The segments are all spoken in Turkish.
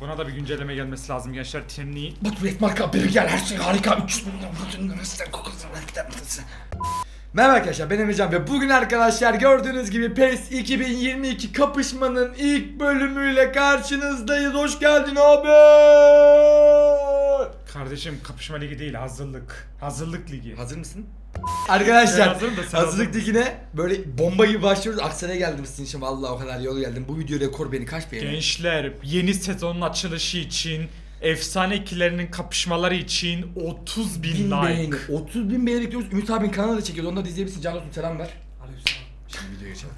Buna da bir güncelleme gelmesi lazım gençler. Bu tuvalet marka bir gel her şey harika 300 milyon bütün üniversite kokusu vergiden ötesi. Merhaba arkadaşlar ben Emrecan ve bugün arkadaşlar gördüğünüz gibi PES 2022 kapışmanın ilk bölümüyle karşınızdayız. Hoş geldin abi. Kardeşim kapışma ligi değil hazırlık. Hazırlık ligi. Hazır mısın? Arkadaşlar Ben hazırım da sen hazırlık hazır ligine böyle bomba gibi başlıyoruz. Aksaray'a geldim sizin için vallahi o kadar yol geldim. Bu video rekor beni kaç beğendi? Gençler yeni sezonun açılışı için efsane ikilerinin kapışmaları için 30 bin, bin like. beğeni. 30 bin beğeni bekliyoruz. Ümit abinin kanalı da çekiyoruz. Onu da izleyebilirsin. Can dostum selam ver. Şimdi videoya geçelim.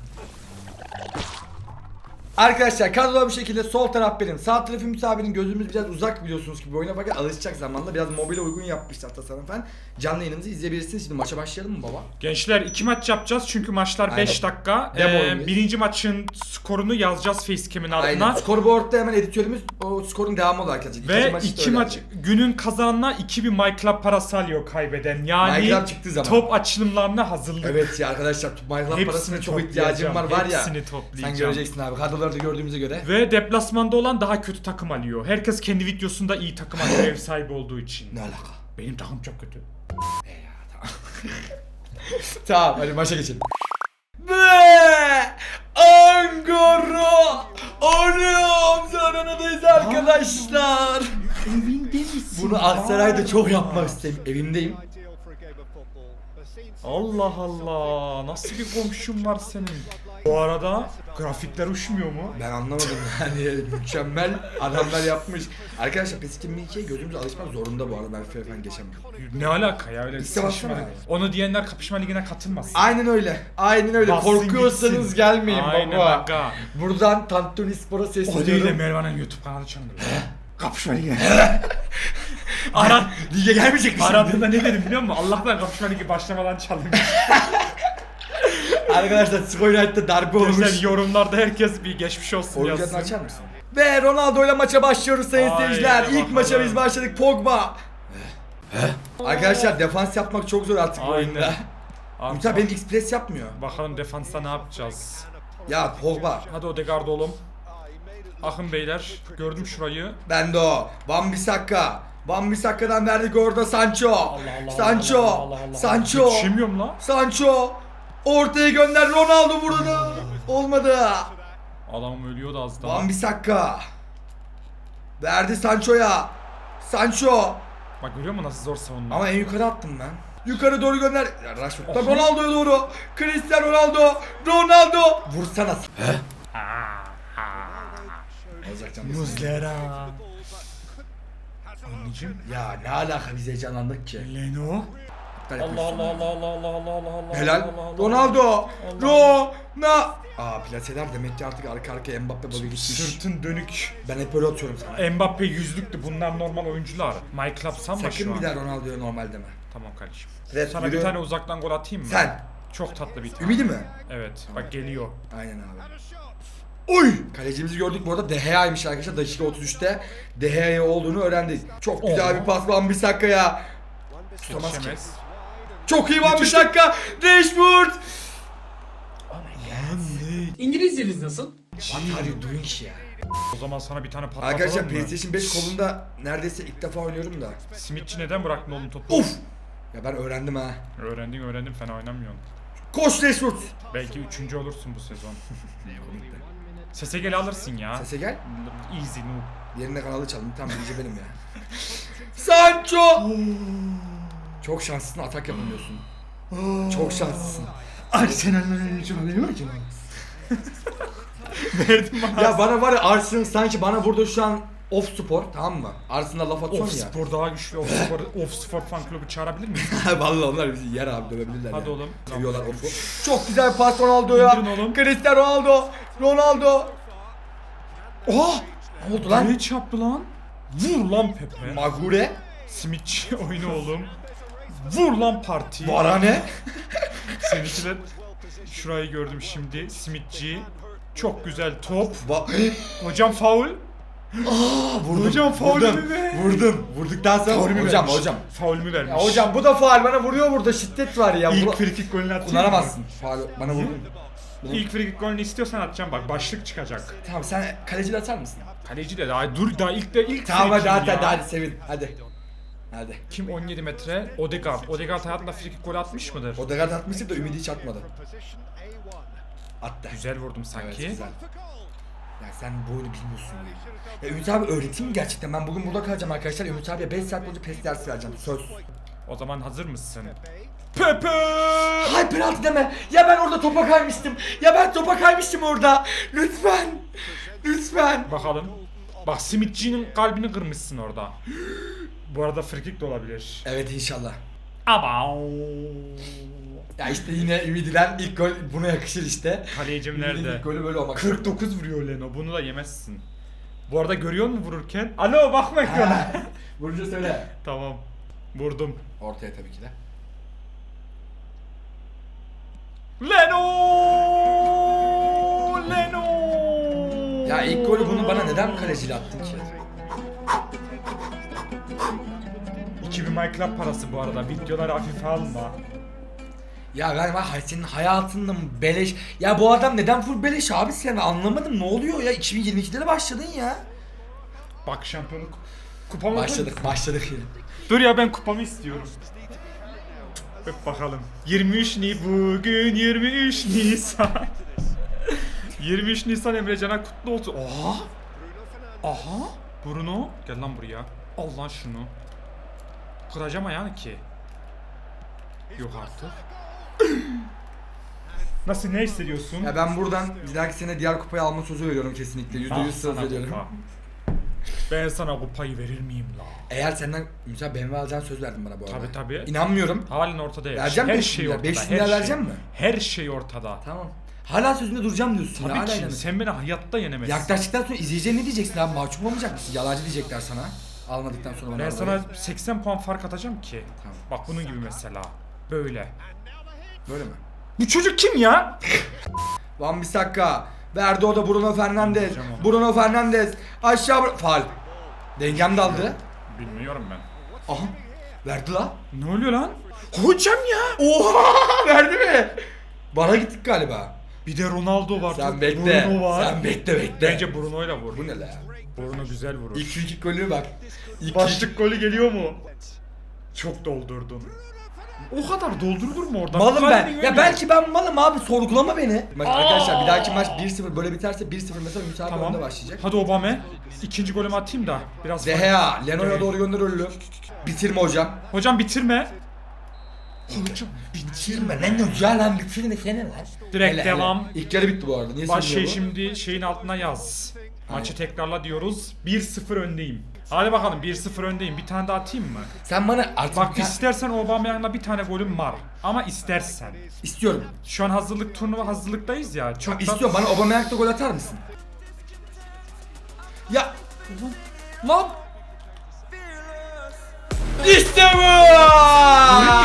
Arkadaşlar kadroda bir şekilde sol taraf benim. Sağ tarafı Ümit abinin gözümüz biraz uzak biliyorsunuz ki bu oyuna fakat alışacak zamanla biraz mobile uygun yapmışlar tasarım falan. Canlı yayınımızı izleyebilirsiniz. Şimdi maça başlayalım mı baba? Gençler iki maç yapacağız çünkü maçlar 5 Aynen. dakika. Demo Ee, birinci maçın skorunu yazacağız facecam'in altına. Aynen. Scoreboard'da hemen editörümüz o skorun devamı olarak. İkinci Ve maç işte iki öyle maç yapacak. günün kazananına 2000 MyClub parası alıyor kaybeden. Yani Minecraft çıktığı zaman. top açılımlarına hazırlık. Evet ya arkadaşlar Minecraft parasına çok ihtiyacım var var ya. Hepsini toplayacağım. Sen göreceksin abi. Kadroları da gördüğümüze göre. Ve deplasmanda olan daha kötü takım alıyor. Herkes kendi videosunda iyi takım alıyor ev sahibi olduğu için. Ne alaka? Benim takım çok kötü. Tamam hadi maça geçelim. Ve Ankara Allianz Arena'dayız arkadaşlar. Evinde misin? Bunu Aksaray'da çok yapmak istedim. Evimdeyim. Allah Allah. Nasıl bir komşun var senin? Bu arada grafikler uçmuyor mu? Ben anlamadım yani mükemmel adamlar yapmış. Arkadaşlar PES 2022'ye gözümüz alışmak zorunda bu arada ben FIFA falan geçemiyorum. Ne alaka ya öyle İşte baksana. Onu diyenler kapışma ligine katılmasın. Aynen öyle. Aynen öyle. Bassın Korkuyorsanız gitsin. gelmeyin Aynen baba. aga. Buradan Tantuni Spor'a O değil de sesleniyorum. Mervan'ın YouTube kanalı çalınır. Kapışma ligi. Ara, Lige gelmeyecek mi şimdi? aradığında ne dedim biliyor musun? Allah'tan kapışma ligi başlamadan çalınmış. Arkadaşlar Sky United'da darbe olmuş. Gençler yorumlarda herkes bir geçmiş olsun Oyuncatını yazsın. açar mısın? Ve Ronaldo ile maça başlıyoruz sayın seyirciler. İlk bakalım. maça biz başladık Pogba. Arkadaşlar defans yapmak çok zor artık bu oyunda. Abi, abi benim X-Press yapmıyor. Bakalım defansta ne yapacağız? Ya Pogba. Hadi Odegaard oğlum. Akın beyler. Gördüm şurayı. Ben de o. Van Bissaka. Van Bissaka'dan verdik orada Sancho. Allah, Sancho. Allah, Allah, Allah. Sancho. Yetişemiyorum la. Sancho. Ortaya gönder Ronaldo vurdu. Olmadı. Adamım ölüyordu az daha. Van Bissaka. Verdi Sancho'ya. Sancho. Bak görüyor musun nasıl zor savunma? Ama en yukarı attım ben. Yukarı doğru gönder. Ya Rashford'dan Ronaldo'ya doğru. Cristiano Ronaldo. Ronaldo. Vursana. He? Olacak canım. Muzlera. Anneciğim. Ya ne alaka biz heyecanlandık ki. Leno. Hareketler Allah. Allah Allah Allah Allah Allah Allah Allah Helal. Allah, Ronaldo. Ro. Na. Aa plaseler demek ki artık arka arkaya Mbappe balı gitmiş. Sırtın dönük. Ben hep öyle atıyorum sana. Mbappe yüzlüktü. Bunlar normal oyuncular. My Club Samba şu Sakın bir daha Ronaldo'ya normal deme. Tamam kardeşim. Fred, Sana yürü. bir tane uzaktan gol atayım mı? Sen. Çok tatlı bir tane. Ümidi mi? Evet. Bak geliyor. Aynen abi. Oy! Kalecimizi gördük bu arada Dehea'ymış arkadaşlar. Dakika 33'te Dehea'ya olduğunu öğrendik. Çok güzel Oh. bir pas Van Bissaka'ya. Tutamaz ki. Çok iyi Van Bissaka. Rashford. İngilizceniz nasıl? What are you doing ya? O zaman sana bir tane patlatalım Arkadaşlar mı? PlayStation 5 kolunda neredeyse ilk defa oynuyorum da. Smithçi neden bıraktın oğlum topu? Of! Ya ben öğrendim ha. Öğrendin öğrendin fena oynamıyorsun. Koş Rashford. Belki üçüncü olursun bu sezon. Sese gel alırsın ya. Sese gel. Easy noob. Yerine kanalı çalın. Tam birinci benim ya. Sancho! Çok şanslısın atak yapamıyorsun. Çok şanslısın. Arsenal'ın oyuncu oluyor mu acaba? Verdim bana. Ya bana var ya Arsenal sanki bana burada şu an off spor tamam mı? Arsenal laf atıyor Off ya. Spor daha güçlü. Off Spor, Off Spor fan klubu çağırabilir miyiz? Vallahi onlar bizi yer abi dövebilirler Hadi ya. oğlum. Seviyorlar off'u. Çok güzel pas Ronaldo'ya. İndirin oğlum. Cristiano Ronaldo. Ronaldo. Oh! Ne oldu lan? Ne çarptı lan? Vur lan Pepe. Magure. Smithçi oyunu oğlum. Vur lan parti. Varane. Seninkiler şurayı gördüm şimdi. Smithçi. Çok güzel top. Va- Hocam faul. Aa, vurdum. Hocam faul vurdum. mü be? Vurdum. Vurduktan sonra Faul mü hocam vermiş? hocam. Faul mü vermiş? Ya hocam bu da faul bana vuruyor burada şiddet var ya. İlk Buna- frikik golünü atayım mı? Kullanamazsın. Faul bana vurdun. İlk free kick golünü istiyorsan atacağım bak başlık çıkacak. Tamam sen kaleciyle atar mısın? Kaleci de daha dur daha ilk de ilk Tamam free hadi kick hadi ya. hadi, hadi sevin hadi. Hadi. Kim 17 metre? Odegaard. Odegaard hayatında free kick golü atmış mıdır? Odegaard atmıştı da Ümidi hiç atmadı. Attı. Güzel vurdum Evet sanki. güzel. Ya sen bu oyunu bilmiyorsun ya. Ya Ümit abi öğreteyim mi gerçekten? Ben bugün burada kalacağım arkadaşlar. Ümit abiye 5 saat boyunca pes dersi vereceğim. Söz. o zaman hazır mısın? Pepe! Hay penaltı deme. Ya ben orada topa kaymıştım. Ya ben topa kaymıştım orada. Lütfen. Lütfen. Bakalım. Bak Simitçi'nin kalbini kırmışsın orada. Bu arada free kick de olabilir. Evet inşallah. Ama Ya işte yine Ümidi'den ilk gol buna yakışır işte. Kalecim Ümidi'nin nerede? ilk golü böyle olmak. 49 vuruyor Leno. Bunu da yemezsin. Bu arada görüyor musun vururken? Alo bakma ekrana. Ha, Vurunca söyle. tamam. Vurdum. Ortaya tabii ki de. Leno! Leno! Ya ilk golü bunu bana neden kaleciyle attın ki? 2000 My Club parası bu arada. Videoları hafife alma. Ya galiba hay- senin hayatında mı beleş... Ya bu adam neden full beleş abi sen anlamadım ne oluyor ya 2022'de de başladın ya. Bak şampiyonluk kupamı Başladık başladık yine. Dur ya ben kupamı istiyorum. Öp bakalım. 23 Ni bugün 23 Nisan. 23 Nisan Emrecan'a kutlu olsun. Aha. Aha. Bruno. Gel lan buraya. Al lan şunu. Kıracağım ayağını ki. Yok artık. Nasıl ne hissediyorsun? Ya ben buradan bir dahaki sene diğer kupayı alma sözü veriyorum kesinlikle. %100 Ah, söz veriyorum. kupa. Ben sana kupayı verir miyim la? Eğer senden mesela BMW alacağını söz verdin bana bu arada. Tabi tabi. İnanmıyorum. Halen ortada her Vereceğim. Her 500 şey milyar. ortada. 500 her milyar şey. vereceğim mi? Her şey ortada. Tamam. Hala sözünde duracağım diyorsun ya. Tabii Hala ki. inanıyorsun. Sen beni hayatta yenemezsin. Yaklaştıktan sonra izleyiciye ne diyeceksin abi? Mahcup olmayacak mısın? Yalancı diyecekler sana. Almadıktan sonra bana Ben arabayı. sana 80 puan fark atacağım ki. Tamam. Bak bunun gibi mesela. Böyle. Böyle mi? Bu çocuk kim ya? Van Bissaka. Verdi o da Bruno Fernandes. Bileceğim onu. Bruno Fernandes. Aşağı bıra- Faal. Dengem daldı. Bilmiyorum ben. Aha. Verdi la. Ne oluyor lan? Hocam ya. Oha verdi mi? Bana gittik galiba. Bir de Ronaldo var. Sen bekle. Bruno var. Sen bekle bekle. Bence Bruno'yla vur. Bu ne la? Bruno güzel vurur. İlk frikik golü bak. İlk Başlık golü geliyor mu? Çok doldurdun. O kadar doldurulur mu oradan? Malım ben. Ya belki ben malım abi sorgulama beni. Bak arkadaşlar bir dahaki maç 1-0 böyle biterse 1-0 mesela abi Tamam. önde başlayacak. Hadi Obama. İkinci golümü atayım da biraz De fark- Gea, Leno'ya doğru gönder önlü. Bitirme hocam. Hocam bitirme. Hocam Bitirme lan hocam lan bitirme seni lan. Direkt Hele, devam. hele. İlk yarı bitti bu arada. Niye Baş şey söylüyor bu? şimdi şeyin altına yaz. Maçı tekrarla diyoruz. 1-0 öndeyim. Hadi bakalım 1-0 öndeyim. Bir tane daha atayım mı? Sen bana artık Bak bir ta- istersen Aubameyang'la bir tane golüm var. Ama istersen. istiyorum. Şu an hazırlık turnuva hazırlıktayız ya. Çok da- İstiyorum bana Aubameyang'da gol atar mısın? Ya Lan! İşte bu!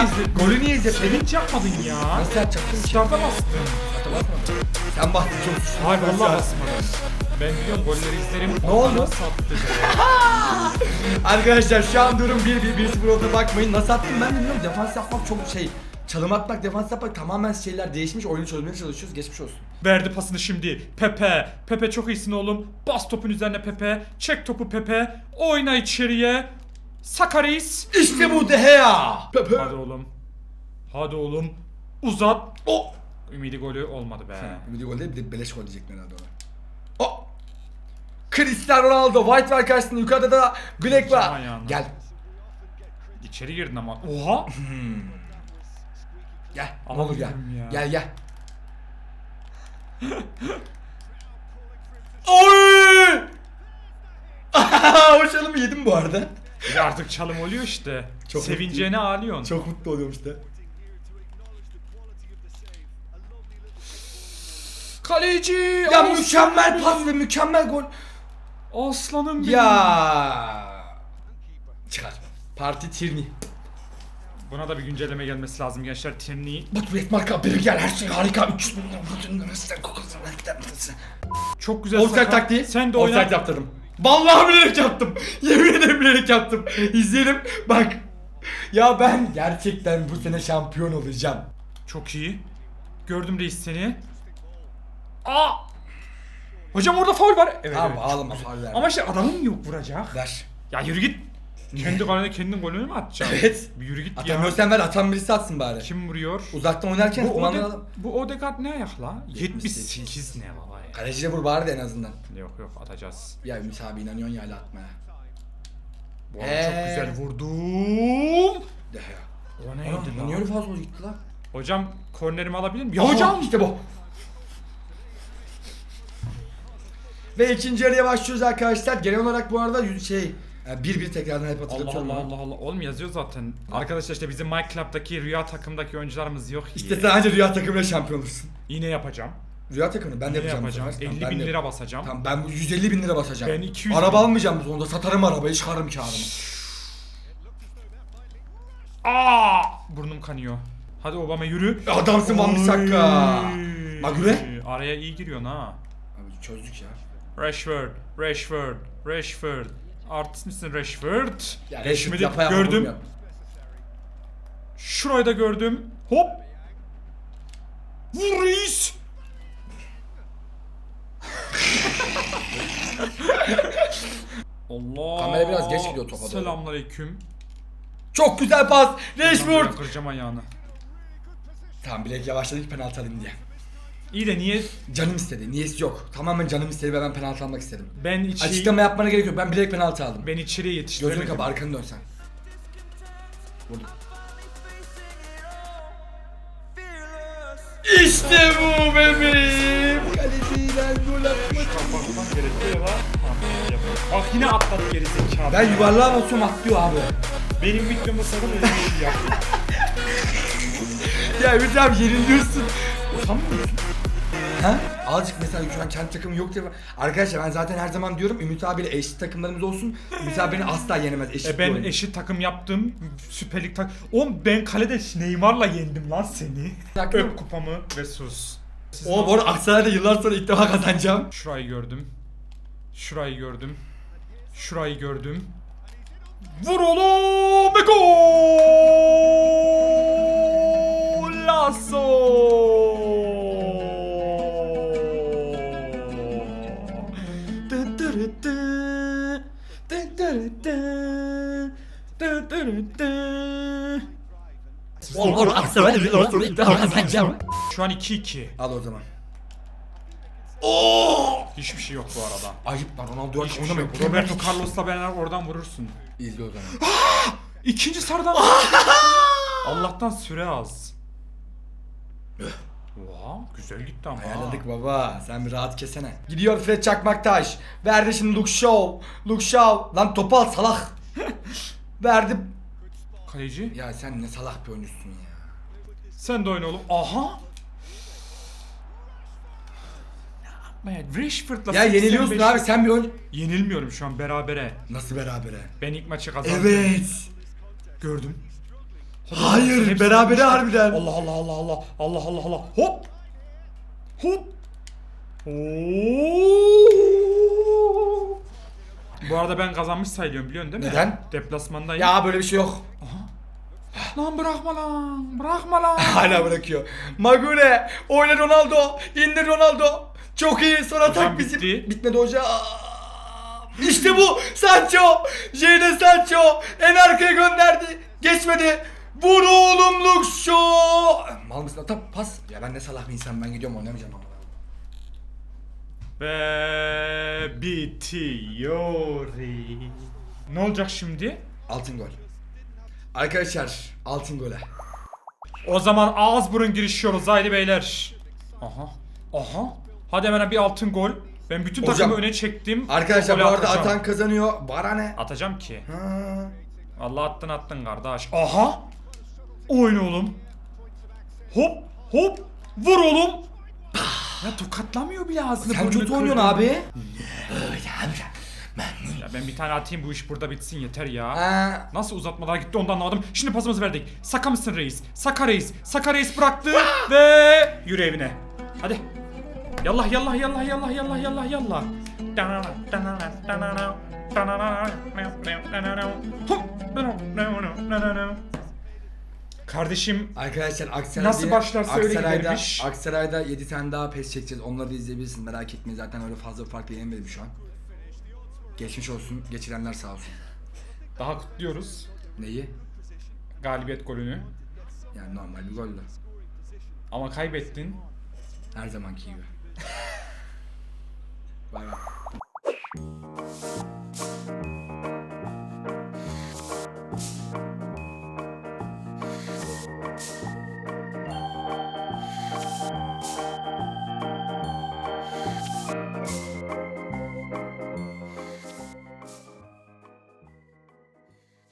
İzledin? Golü niye izledin? Hiç yapmadın ya. Nasıl yapacaktın ki? Start'a bastın. Sen bastın çok suçlusun. Hayır ya? basmadım. Ben biliyorum golleri izlerim. Ne oldu? Nasıl attı? Arkadaşlar şu an durum 1-1-1-0 olduğuna bakmayın. Nasıl attım ben de bilmiyorum. Defans yapmak çok şey. Çalım atmak, defans yapmak tamamen şeyler değişmiş. Oyunu çözmeye çalışıyoruz. Geçmiş olsun. Verdi pasını şimdi. Pepe. Pepe çok iyisin oğlum. Bas topun üzerine Pepe. Çek topu Pepe. Oyna içeriye. Sakaris. İşte bu De Gea. Pepe. Hadi oğlum. Hadi oğlum. Uzat. O. Ümidi golü olmadı be. Ümidi gol değil bir de beleş gol diyecekler herhalde ona. O. Cristiano Ronaldo, White var karşısında yukarıda da Black var. ayağına. Gel. İçeri girdin ama. Oha. Gel. Ne olur gel. ya. Gel gel. Oy! o çalımı yedim bu arada. Bir de artık çalım oluyor işte. Çok Sevineceğine ağlıyorsun. Çok mutlu oluyorum işte. Kaleci. Ya aslanım mükemmel pas ve mükemmel gol. Aslanım benim. Ya. Çıkar. Parti Tierney. Buna da bir güncelleme gelmesi lazım gençler. Tierney Bak marka bir gel her şey harika. 300 milyon çok güzel Offside taktiği. Sen de Offside oyna. yaptırdım. Vallahi bilerek yaptım. Yemin ederim bilerek yaptım. İzleyelim. Bak. Ya ben gerçekten bu sene şampiyon olacağım. Çok iyi. Gördüm reis seni. Aa! Hocam orada faul var. Evet. Tamam evet. ağlama faul ver. Ama şey adamın yok vuracak. Ver. Ya yürü git. Kendi kalene kendin golünü mü atacaksın? Evet. Bir yürü git ya. Atamıyorsan ver atan birisi atsın bari. Kim vuruyor? Uzaktan oynarken Bu, kumandan Ode, adam. bu Odegaard ne ayak la? 78. 78 ne baba ya? Kaleciye vur bari de en azından. Yok yok atacağız. Ya Ümit abi inanıyorsun ya hala atmaya. Bu arada Ee? çok güzel vurdum. De ya. O neydi lan? niye öyle fazla gitti lan? Hocam kornerimi alabilir miyim? Ya Hocam hocam! işte bu. Ve ikinci yarıya başlıyoruz arkadaşlar. Genel olarak bu arada şey e, bir bir tekrardan hep Allah hatırlatıyorum. Allah. Allah Allah. Oğlum yazıyor zaten. Arkadaşlar işte bizim My Club'daki rüya takımdaki oyuncularımız yok. İşte sen anca rüya takımıyla şampiyon olursun. Yine yapacağım. Rüya takımını ben de Yine yapacağım. bu yapacağım. sefer. 50 Tamam, ben bin de- lira basacağım. Tamam ben bu 150 bin lira basacağım. Ben 200 Araba almayacağım bu sonunda satarım arabayı çıkarırım kağıdımı. Aa! Burnum kanıyor. Hadi Obama yürü. Adamsın Van Bissaka. Oy. Magüre? Araya iyi giriyorsun ha. Abi çözdük ya. Rashford, Rashford, Rashford. Artist misin Rashford? Ya Geçmedi, yapa yapa gördüm. vurmuyor. Şurayı da gördüm. Hop. Vur reis. Allah. Kamera biraz geç gidiyor topa doğru. Selamünaleyküm. Çok güzel pas. Rashford. Kıracağım ayağını. Tamam bilek yavaşladık penaltı alayım diye. İyi de niye Canım istedi. Niyesi yok. Tamamen canım istedi ve ben penaltı almak istedim. ben içeri Açıklama yapmana gerek yok. Ben bilek penaltı aldım. ben içeriye Gözünü yetiştiremedim. kapa arkanı dön sen. Vurdum. İşte bu bebeğim. Kaleciden gol atmak. Bak yine atladı geri zekalı. Ben yuvarlığa basıyorum atlıyor abi. benim videomda sakın bir şey yapma. Ya Ümit abi yeniliyorsun. Utanmıyor musun? Ha? Azıcık mesela şu an kendi takımım yok diye. Arkadaşlar ben zaten her zaman diyorum Ümit abiyle eşit takımlarımız olsun. Ümit abi beni asla yenemez. Eşit E bir ben oyun. eşit takım yaptım. Süper Lig tak. Oğlum ben kalede Neymar'la yendim lan seni. Takım- Öp kupamı ve sus. Siz O bu arada Aksaray'da yıllar sonra ilk defa kazanacağım. Şurayı gördüm. Şurayı gördüm. Şurayı gördüm. Vur oğlum ve gol! Lasso! Şu an 2-2. Al o zaman. Hiçbir şey yok bu arada. Ayıp lan Ronaldo Hiçbir şey yok. Roberto Carlos'la beraber oradan vurursun. İzle o zaman. İkinci sarıdan. Allah'tan süre az. Oha güzel gitti ama. Ayarladık baba. Sen bir rahat kesene. Gidiyor Fred Çakmaktaş. Verdi şimdi Luke Shaw. Luke Shaw. Lan topu al salak. Verdi. Kaleci. Ya sen ne salak bir oyuncusun ya. Sen de oyna oğlum. Aha. Ne yapma ya. Rashford'la Ya yeniliyorsun 85 abi sen bir oyun... Yenilmiyorum şu an berabere. Nasıl berabere? Ben ilk maçı kazandım. Evet. Gördüm. Hayır Hepsi berabere bitmişti. harbiden. Allah Allah Allah Allah Allah Allah Allah hop hop Oo. Bu arada ben kazanmış sayılıyorum biliyorsun değil mi? Neden? Deplasmandayım. Ya böyle bir şey yok. Lan bırakma lan bırakma lan. Hala bırakıyor. Magure. Oyna Ronaldo. İndir Ronaldo. Çok iyi. Son atak Hocam bizim. bitti. Bitmedi hocam. İşte bu. Sancho. Jadon Sancho. En arkaya gönderdi. Geçmedi. Vur oğlum Luxo. Mal mısın? Tam pas. Ya ben ne salak bir insan ben gidiyorum oynamayacağım ama. Ve bitiyor. Ne olacak şimdi? Altın gol. Arkadaşlar altın gole. O zaman ağız burun girişiyoruz haydi beyler. Aha. Aha. Hadi hemen bir altın gol. Ben bütün Hocam, takımı öne çektim. Arkadaşlar bu arada atacağım. atan kazanıyor. Bana ne? Atacağım ki. Ha. Allah attın attın kardeş. Aha. Oyna oğlum. Hop hop. Vur oğlum. ya tokatlamıyor bile ağzını Sen kötü oynuyorsun abi. Ya ben bir tane atayım bu iş burada bitsin yeter ya. Ha. Nasıl uzatmalar gitti ondan anlamadım. Şimdi pasımızı verdik. Saka mısın reis? Saka reis. Saka reis bıraktı ve yürü evine. Hadi. Yallah yallah yallah yallah yallah yallah yallah. Kardeşim Arkadaşlar Aksaray'da Nasıl başlarsa öyle Aksaray'da, gidermiş. Aksaray'da 7 tane daha pes çekeceğiz. Onları da izleyebilirsiniz. Merak etmeyin. Zaten öyle fazla fark yenemedim şu an. Geçmiş olsun. Geçirenler sağ olsun. daha kutluyoruz Neyi? galibiyet golünü. Yani normal bir golle. Ama kaybettin. Her zamanki gibi. Bay bay.